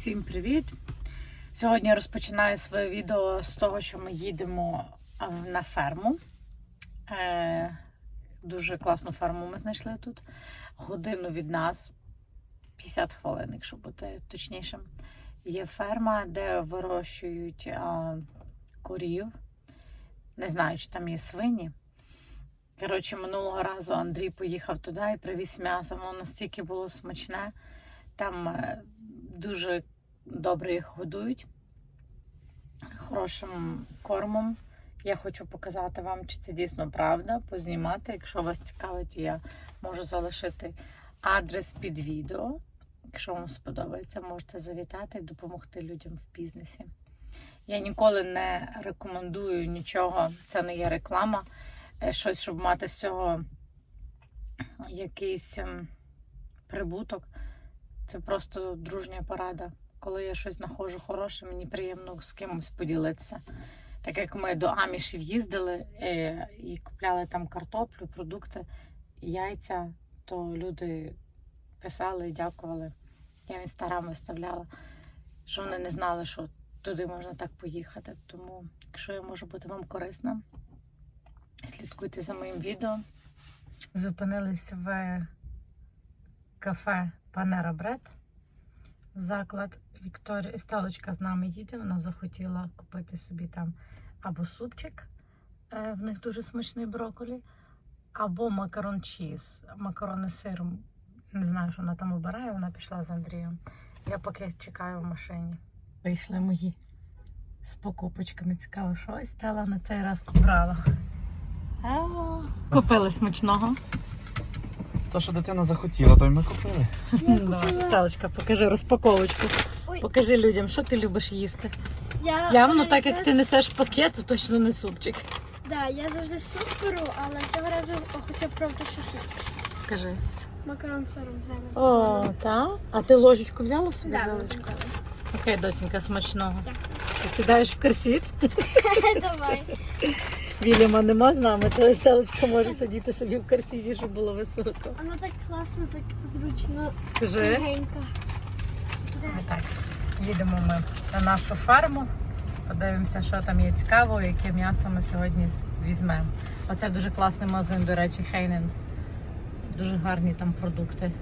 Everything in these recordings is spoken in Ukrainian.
Усім привіт! Сьогодні я розпочинаю своє відео з того, що ми їдемо на ферму. Е, дуже класну ферму ми знайшли тут. Годину від нас, 50 хвилин, якщо бути точнішим. Є ферма, де вирощують корів. Не знаю, чи там є свині. Коротше, минулого разу Андрій поїхав туди і привіз м'ясо. Воно настільки було смачне. Там е, дуже добре їх годують хорошим кормом. Я хочу показати вам, чи це дійсно правда, познімати. Якщо вас цікавить, я можу залишити адрес під відео. Якщо вам сподобається, можете завітати і допомогти людям в бізнесі. Я ніколи не рекомендую нічого, це не є реклама, е, щось, щоб мати з цього якийсь ем, прибуток. Це просто дружня порада. Коли я щось знаходжу хороше, мені приємно з кимось поділитися. Так як ми до Амішів їздили е, і купляли там картоплю, продукти, яйця, то люди писали і дякували. Я в інстаграм виставляла, що вони не знали, що туди можна так поїхати. Тому, якщо я можу бути вам корисна, слідкуйте за моїм відео. Зупинились в кафе Панера Бред. Заклад Вікторія Сталочка з нами їде. Вона захотіла купити собі там або супчик, е, в них дуже смачний брокколі, або макарон чіз, макарони з сиром. Не знаю, що вона там обирає, вона пішла з Андрієм. Я поки чекаю в машині. Вийшли мої з покупочками. Цікаво, що ось Стела на цей раз обрала. Купили смачного. То, що дитина захотіла, то й ми купили. Давай, Сталочка, покажи розпаковочку. Ой. Покажи людям, що ти любиш їсти. Я, Явно, так як ти несеш пакет, то точно не супчик. Да, я завжди суп беру, але цього разу хотів пробувати що суп. Кажи. Макарон з сиром взяли О, беконом. та? А ти ложечку взяла собі? Да, ложечку? Окей, доченька, смачного. Дякую. Ти сідаєш в корсіт. Давай. Вільяма нема з нами, то Стелочка може сидіти собі в корсіті, щоб було високо. Воно так класно, так зручно, Скажи. легенько. Так, їдемо ми на нашу ферму. Подивимося, що там є цікавого, яке м'ясо ми сьогодні візьмемо. Оце дуже класний магазин, до речі, Хейненс. Дуже гарні там продукти.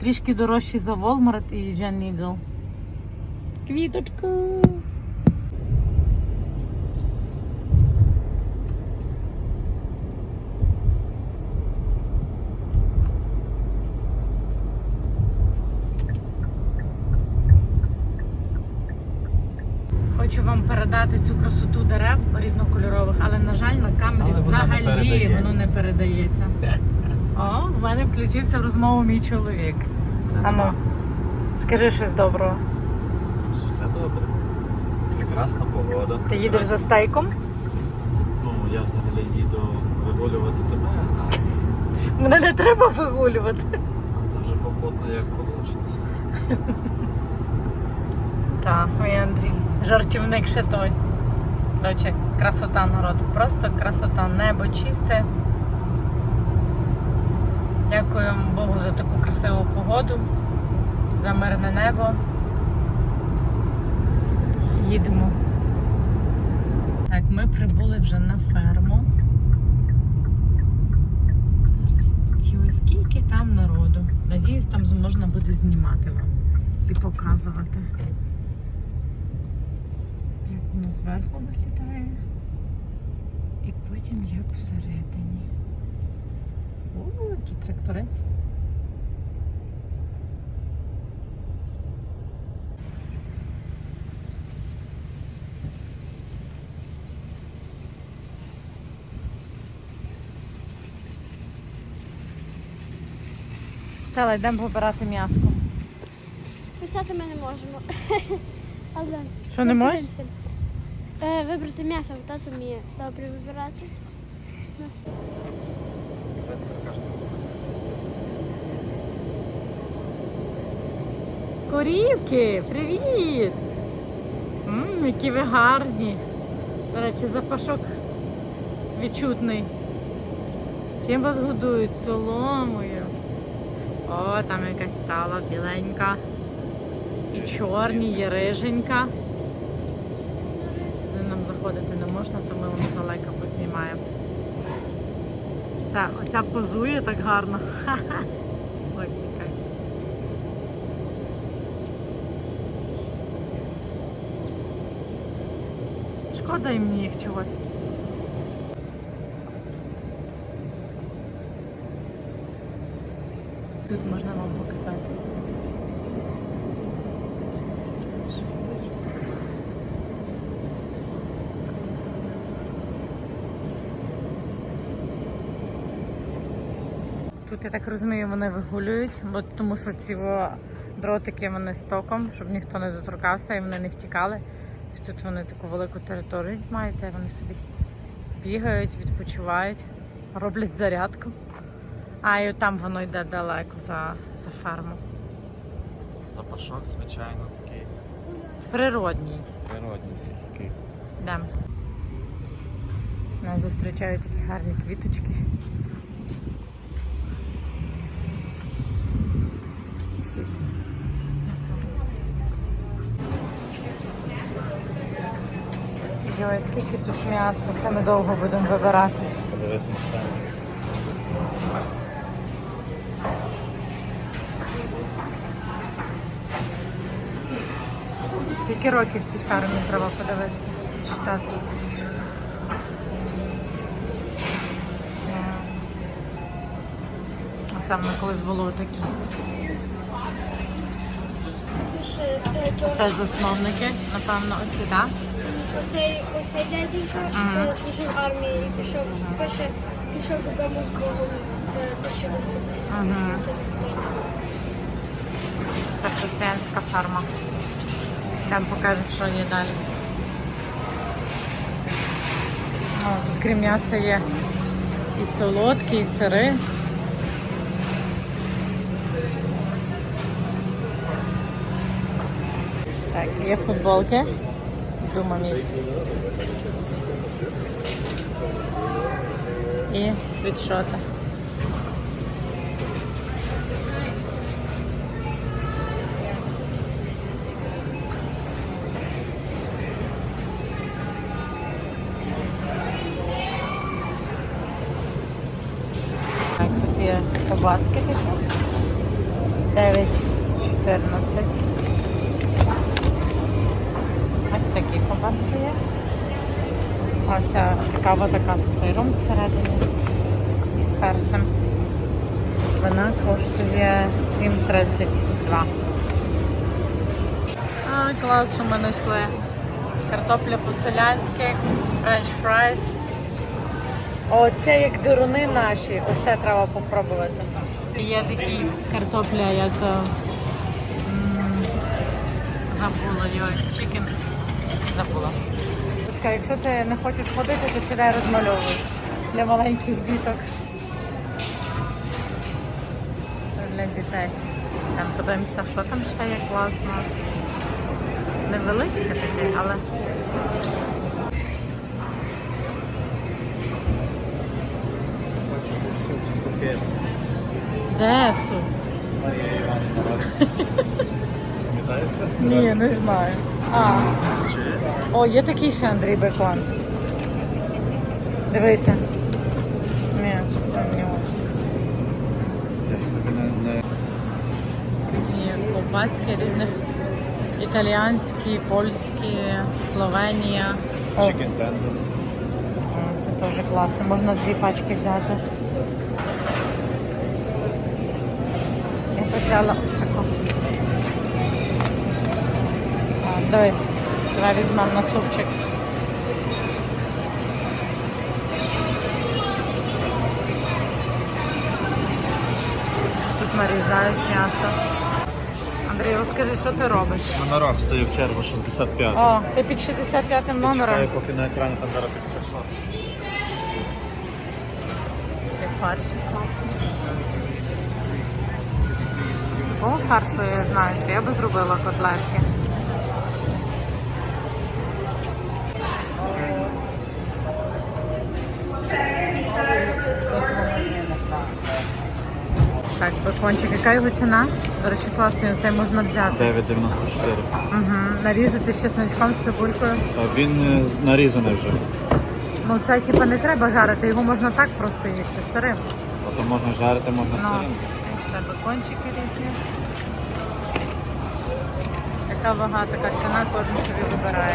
Трішки дорожчі за Walmart і Джен Нігл. Квіточку. Хочу вам передати цю красоту дерев різнокольорових, але на жаль, на камері Але вона не взагалі воно не передається. О, в мене включився в розмову мій чоловік. Ану, скажи щось доброго. Все добре. Прекрасна погода. Ти їдеш за стейком? Ну, я взагалі їду вигулювати тебе, а Мене не треба вигулювати. це вже попутно як вийде. Так, мій Андрій. Жартівник ще той. Коротше, красота народу. Просто красота. Небо чисте. Дякуємо Богу за таку красиву погоду, за мирне небо. Їдемо. Так, ми прибули вже на ферму. Зараз скільки там народу. Надіюсь, там можна буде знімати вам і показувати. Воно зверху виглядає. І потім як всередині. О, який тракторець. Стала, йдемо побирати м'яско. Писати ми не можемо. Але Що не можеш? Е, вибрати м'ясо, тато вміє добре вибирати. Корівки, привіт! Ммм, які ви гарні. До речі, запашок відчутний. Чим вас годують? Соломою. О, там якась стала біленька. І чорні, є риженька. Не можна, то ми воно далеко познімаємо. Ця, оця позує так гарно. Шкода мені їх чогось. Тут можна вам показати. Тут, я так розумію, вони вигулюють, бо тому що ці дротики вони з током, щоб ніхто не доторкався і вони не втікали. Тут вони таку велику територію мають, де вони собі бігають, відпочивають, роблять зарядку. А і там воно йде далеко за, за ферму. Запашок, звичайно, такий Природній. природній сільський. Йдемо. Нас зустрічають такі гарні квіточки. Йой, скільки тут м'яса, це ми довго будемо вибирати. Подивись на сцену. Скільки років цій фермі треба подивитися, читати. А саме колись було такі. Пише е. Це засновники, напевно, оці, так? Оцей, оцей дяденька Мгм. е, служив в армії і пішов, пише, пішов додому з Богом е, 1983 Це християнська ферма. Там покажуть, що є далі. О, тут крім м'яса є і солодкі, і сири. Так, є футболки. Думаміць. І світшоти. Так, тут є кобаски такі. 9, 14. Такі кобаски є. Ось ця цікава така з сиром всередині і з перцем. Вона коштує 7,32. А, клас, що ми знайшли. Картопля по-селянськи, френч фрайс. Оце як дируни наші, оце треба попробувати. Є такі картопля, як забула йой, чікен. Забула. Дочка, якщо ти не хочеш ходити, то сідай розмальовуй для маленьких діток. Для дітей. Там подивимося, що там ще є класно. Невеличке таке, але де су? Марія Іванівна. Пам'ятаєш? Ні, не знаю. А. О, є такий ще Андрій Бекон. Дивися. Ні, щось він не. Різні ковбаски, різних італіянські, польські, Словенія. О, Chicken tender. О, Це теж класно. Можна дві пачки взяти. Я б взяла ось таку. О, Дивись, давай візьмемо на супчик. Тут нарізають м'ясо. Андрій, розкажи, що ти робиш? Номерок стою в чергу 65. О, ти під 65 номером. Чекаю, поки на екрані там зараз 56. Як фарш. Такого фаршу я знаю, що я би зробила котлетки. Так, бекончик. Яка його ціна? До речі, класний, оцей можна взяти. 9,94. Угу. Нарізати з чесночком, з цибулькою. А Він е, нарізаний вже. Ну це типа не треба жарити, його можна так просто їсти сирим. Тобто можна жарити, можна Ну, сирим. це бекончики різні. Яка вага, така ціна, кожен собі вибирає.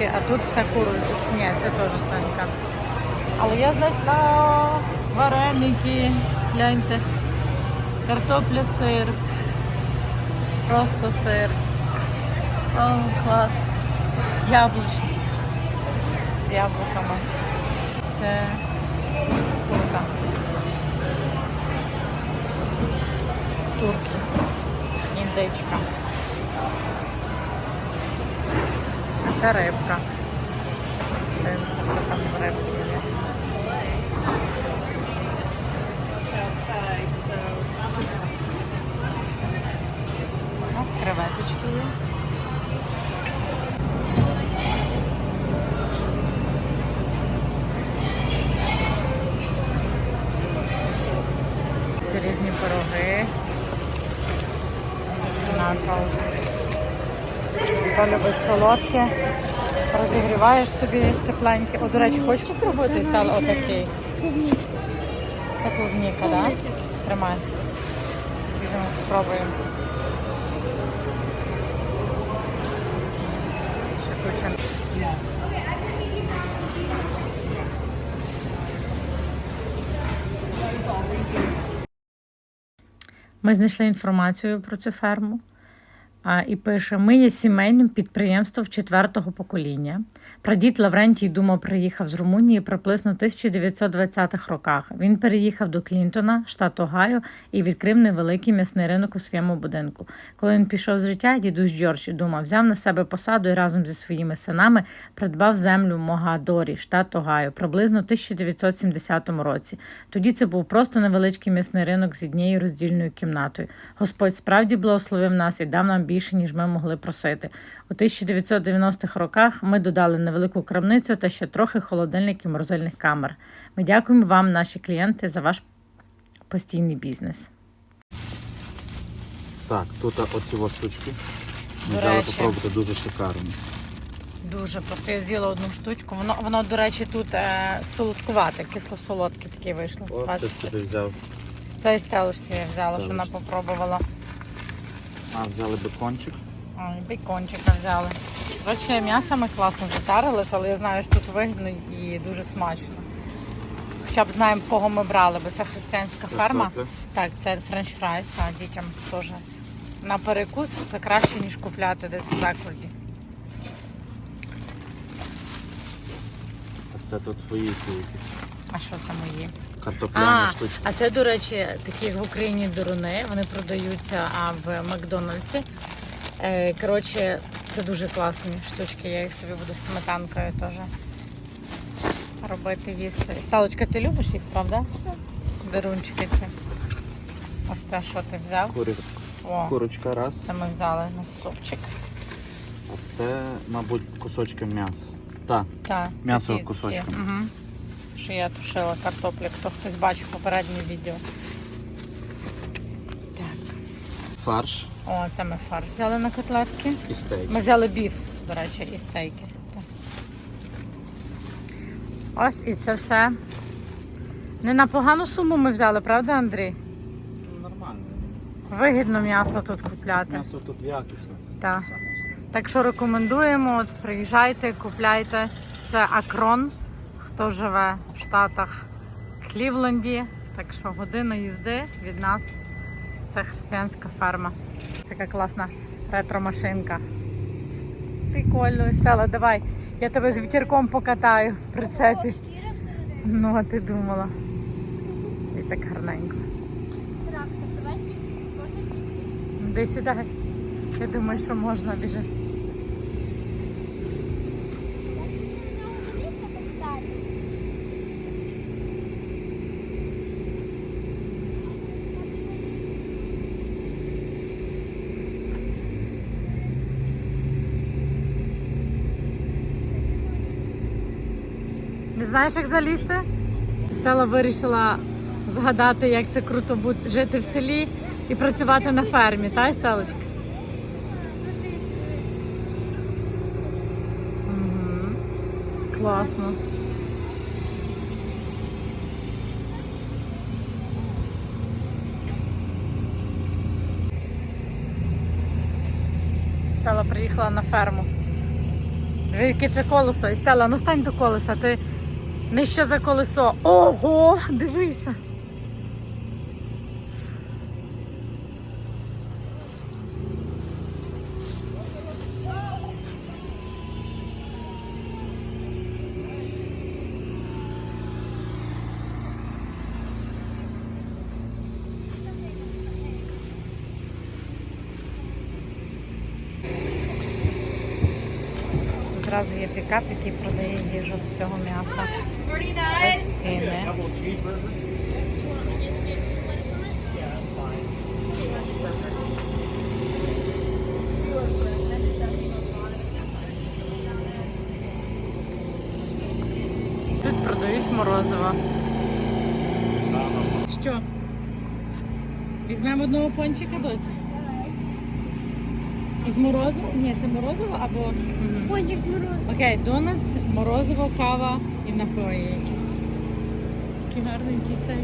Сосиски, а тут вся курочка. Ні, це теж свинка. Але я знайшла вареники, гляньте, картопля, сир, просто сир. О, клас. Яблучний. З яблуками. Це курка. Турки. Індичка. А це рибка. Дивимося, що там з рибкою є. Креветочки є. Хто любить солодке, розігріваєш собі тепленьке. О, до речі, хочеш попробувати стало отакий? Клубничка. Це клубніка, так? Тримай. Візьмемо, спробуємо. Ми знайшли інформацію про цю ферму. І пише: ми є сімейним підприємством четвертого покоління. Прадід Лаврентій думав, приїхав з Румунії приблизно в 1920-х роках. Він переїхав до Клінтона, штат Огайо, і відкрив невеликий м'ясний ринок у своєму будинку. Коли він пішов з життя, дідусь Джордж думав, взяв на себе посаду і разом зі своїми синами придбав землю в Могадорі, штат Огайо, приблизно в 1970 році. Тоді це був просто невеличкий м'ясний ринок з однією роздільною кімнатою. Господь справді благословив нас і дав нам більше, ніж ми могли просити. У 1990-х роках ми додали невелику крамницю та ще трохи холодильників і морозильних камер. Ми дякуємо вам, наші клієнти, за ваш постійний бізнес. Так, тут оці ось штучки. Ми речі. попробувати дуже шикарно. Дуже просто я з'їла одну штучку. Воно, воно до речі, тут е, солодкувате, кисло-солодке таке вийшло. От ти собі взяв. Це із телушці я взяла, що вона попробувала. А, взяли бекончик. Ой, бейкончика взяли. Коротше, м'ясо ми класно затарилися, але я знаю, що тут вигідно і дуже смачно. Хоча б знаємо, кого ми брали, бо це християнська ферма. Картопля. Так, це френч фрайс, так, дітям теж. На перекус це краще, ніж купляти десь в закладі. А це тут твої кульки. А що це мої? Картопляні А, штучки. а це, до речі, такі як в Україні дуруни. Вони продаються а, в Макдональдсі. Е, коротше, це дуже класні штучки. Я їх собі буду з сметанкою теж робити, їсти. Сталочка, ти любиш їх, правда? Дирунчики ці. Ось це що ти взяв? О, Курочка раз. це ми взяли на супчик. А це, мабуть, кусочки м'яса. Так. Так, М'ясо кусочками. Угу. Що я тушила картоплю, хто хтось бачив попереднє відео. Так. Фарш О, це ми фарш взяли на котлетки. і стейк. Ми взяли біф, до речі, і стейки. Так. Ось і це все. Не на погану суму ми взяли, правда, Андрій? Нормально. Вигідно м'ясо тут купляти. М'ясо тут якісне. Так. Так що рекомендуємо, от, приїжджайте, купляйте. Це Акрон, хто живе в Штатах Клівленді. Так що година їзди від нас. Це християнська ферма. Це така класна ретро-машинка. Прикольно, Стела, давай. Я тебе з вітерком покатаю в прицепі. Ну, а ти думала. І так гарненько. Трактор. Давай можна сісти? Де сідай. Я думаю, що можна біжи. Знаєш, як залізти? Стела вирішила згадати, як це круто бути, жити в селі і працювати на фермі, та Стелечка? Угу. Класно. Стела приїхала на ферму. Яке це колесо. І Стела, ну стань до колеса, ти нижче за колесо. Ого, дивися. Зразу є пікап, який продає їжу з цього м'яса. Ось ціни. Тут продають морозиво. Що? Візьмемо одного пончика доці? З морозиво? Ні, це морозиво або. Мгм. Пончик з морозом. Окей, донатс, морозиво, кава і напої якісь. Гарненький цей.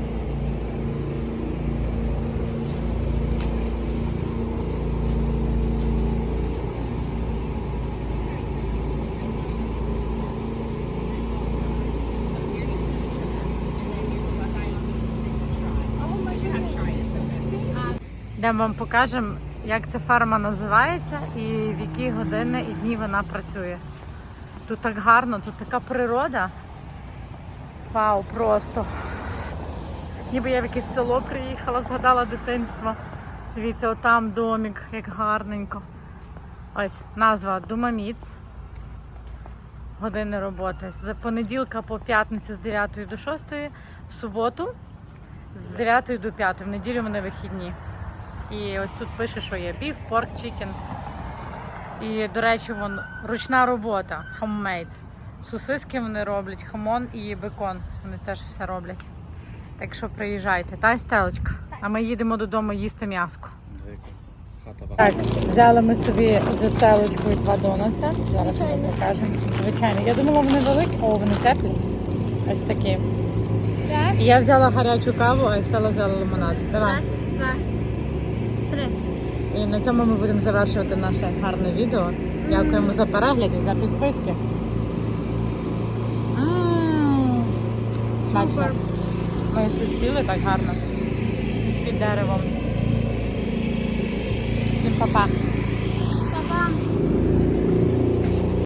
Йдемо вам покажемо, як ця ферма називається і в які години і дні вона працює. Тут так гарно, тут така природа. Вау, просто. Ніби я в якесь село приїхала, згадала дитинство. Дивіться, отам домик, як гарненько. Ось назва Думаміц. Години роботи. З понеділка по п'ятницю з 9 до 6, в суботу з 9 до 5, в неділю вони вихідні. І ось тут пише, що є біф, порк, чікен. І, до речі, вон ручна робота, homemade. Сосиски вони роблять, хамон і бекон. Вони теж все роблять. Так що приїжджайте, та стелочка. А ми їдемо додому їсти м'яско. Так, взяли ми собі за стелочкою два донатса. Зараз ми вам покажемо. Звичайно. Я думала, вони великі, о, вони теплі. Ось такі. Раз, І я взяла гарячу каву, а Стела взяла лимонад. Давай. раз, два, три. І на цьому ми будемо завершувати наше гарне відео. Дякуємо за перегляд і за підписки. М, Смачно. Супер. Ми тут сіли так гарно під деревом. Всім па-па.